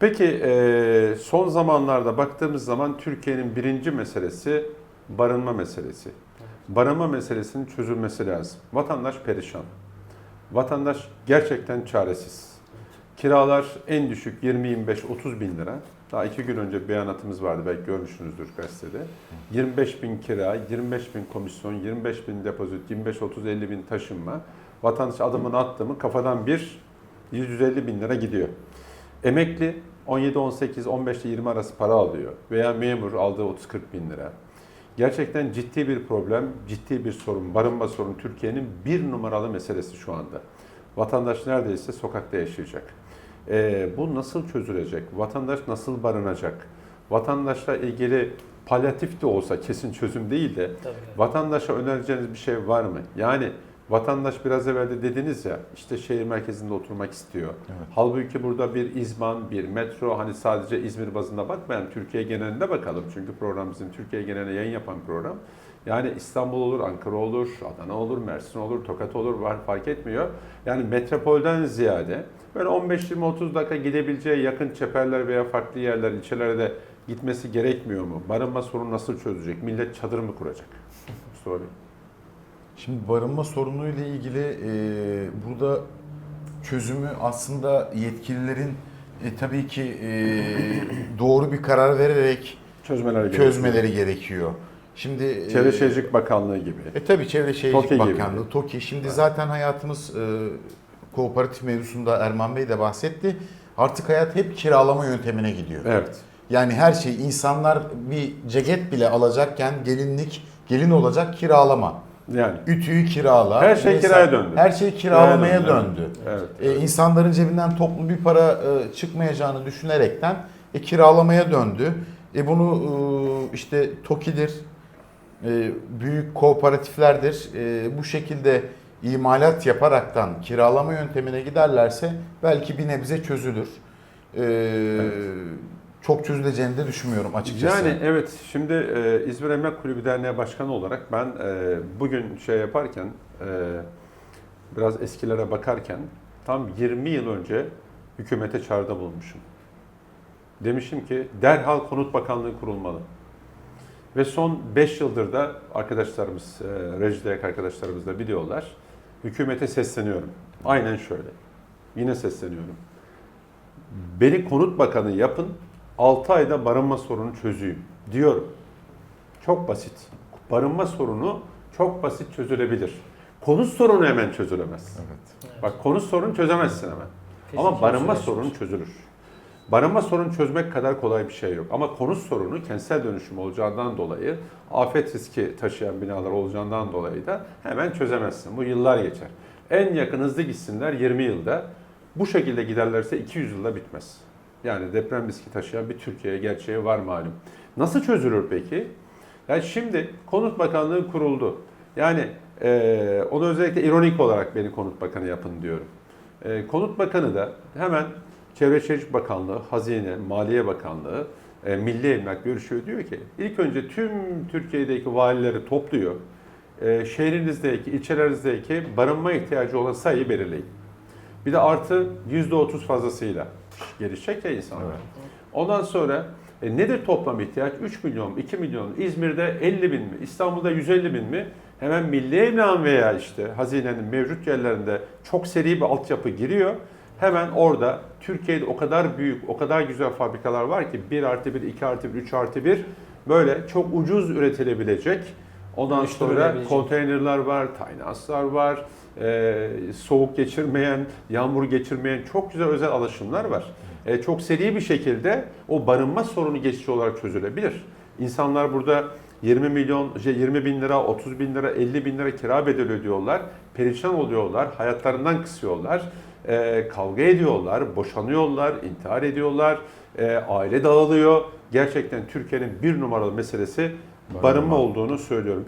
Peki e, son zamanlarda baktığımız zaman Türkiye'nin birinci meselesi barınma meselesi. Barınma meselesinin çözülmesi lazım. Vatandaş perişan. Vatandaş gerçekten çaresiz. Kiralar en düşük 20-25-30 bin lira. Daha iki gün önce beyanatımız vardı belki görmüşsünüzdür gazetede. 25 bin kira, 25 bin komisyon, 25 bin depozit, 25-30-50 bin taşınma. Vatandaş adımını attı mı kafadan bir 150 bin lira gidiyor. Emekli 17, 18, 15 ile 20 arası para alıyor veya memur aldığı 30-40 bin lira. Gerçekten ciddi bir problem, ciddi bir sorun, barınma sorunu Türkiye'nin bir numaralı meselesi şu anda. Vatandaş neredeyse sokakta yaşayacak. Ee, bu nasıl çözülecek? Vatandaş nasıl barınacak? Vatandaşla ilgili palyatif de olsa kesin çözüm değil de Tabii. vatandaşa önereceğiniz bir şey var mı? Yani vatandaş biraz evvel de dediniz ya işte şehir merkezinde oturmak istiyor. Evet. Halbuki burada bir izman, bir metro hani sadece İzmir bazında bakmayan Türkiye genelinde bakalım. Çünkü program bizim Türkiye geneline yayın yapan program. Yani İstanbul olur, Ankara olur, Adana olur, Mersin olur, Tokat olur var fark etmiyor. Yani metropolden ziyade böyle 15-20-30 dakika gidebileceği yakın çeperler veya farklı yerler, ilçelere de gitmesi gerekmiyor mu? Barınma sorunu nasıl çözecek? Millet çadır mı kuracak? Mustafa Bey. Şimdi barınma sorunuyla ilgili e, burada çözümü aslında yetkililerin e, tabii ki e, doğru bir karar vererek Çözmeler gerekiyor. çözmeleri gerekiyor. Şimdi e, Çevre Şehircilik Bakanlığı gibi. E tabii Çevre Şehircilik TOKİ gibi. Bakanlığı, TOKİ. Şimdi zaten hayatımız e, kooperatif mevzusunda Erman Bey de bahsetti. Artık hayat hep kiralama yöntemine gidiyor. Evet. Yani her şey insanlar bir ceket bile alacakken gelinlik, gelin olacak kiralama. Yani. Ütüyü kirala. Her şey vesaire. kiraya döndü. Her şey kiralamaya Kiraya döndü. Evet. E, insanların cebinden toplu bir para e, çıkmayacağını düşünerekten e, kiralamaya döndü. E, bunu e, işte TOKİ'dir, e, büyük kooperatiflerdir. E, bu şekilde imalat yaparaktan kiralama yöntemine giderlerse belki bir nebze çözülür. E, Çok çözüleceğini de düşünmüyorum açıkçası. Yani evet şimdi e, İzmir Emlak Kulübü Derneği Başkanı olarak ben e, bugün şey yaparken e, biraz eskilere bakarken tam 20 yıl önce hükümete çağrıda bulunmuşum. Demişim ki derhal Konut Bakanlığı kurulmalı. Ve son 5 yıldır da arkadaşlarımız, e, rejideki arkadaşlarımız da biliyorlar. Hükümete sesleniyorum. Aynen şöyle. Yine sesleniyorum. Beni konut bakanı yapın, 6 ayda barınma sorunu çözeyim diyorum. Çok basit. Barınma sorunu çok basit çözülebilir. Konut sorunu hemen çözülemez. Evet. Bak konut sorunu çözemezsin hemen. Kesin Ama barınma sorunu çözülür. Barınma sorunu çözmek kadar kolay bir şey yok. Ama konut sorunu kentsel dönüşüm olacağından dolayı, afet riski taşıyan binalar olacağından dolayı da hemen çözemezsin. Bu yıllar geçer. En yakın hızlı gitsinler 20 yılda. Bu şekilde giderlerse 200 yılda bitmez. Yani deprem riski taşıyan bir Türkiye gerçeği var malum. Nasıl çözülür peki? Yani şimdi Konut Bakanlığı kuruldu. Yani eee onu özellikle ironik olarak beni Konut Bakanı yapın diyorum. Eee, Konut Bakanı da hemen Çevre Şehircilik Bakanlığı, Hazine, Maliye Bakanlığı, e, Milli Emlak görüşüyor. Diyor ki ilk önce tüm Türkiye'deki valileri topluyor. E, şehrinizdeki, ilçelerinizdeki barınma ihtiyacı olan sayıyı belirleyin. Bir de artı %30 fazlasıyla gelişecek ya insanlar. Evet. Ondan sonra e, nedir toplam ihtiyaç? 3 milyon, 2 milyon, İzmir'de 50 bin mi, İstanbul'da 150 bin mi? Hemen Milli Emlak'ın veya işte hazinenin mevcut yerlerinde çok seri bir altyapı giriyor. Hemen orada Türkiye'de o kadar büyük, o kadar güzel fabrikalar var ki 1 artı 1, 2 artı 1, 3 artı 1 böyle çok ucuz üretilebilecek. Ondan sonra konteynerler var, taynanslar var, e, soğuk geçirmeyen, yağmur geçirmeyen çok güzel özel alışımlar var. E, çok seri bir şekilde o barınma sorunu geçici olarak çözülebilir. İnsanlar burada 20 milyon, şey 20 bin lira, 30 bin lira, 50 bin lira kira bedeli ödüyorlar. Perişan oluyorlar, hayatlarından kısıyorlar. E, kavga ediyorlar, boşanıyorlar, intihar ediyorlar. E, aile dağılıyor. Gerçekten Türkiye'nin bir numaralı meselesi barınma olduğunu söylüyorum.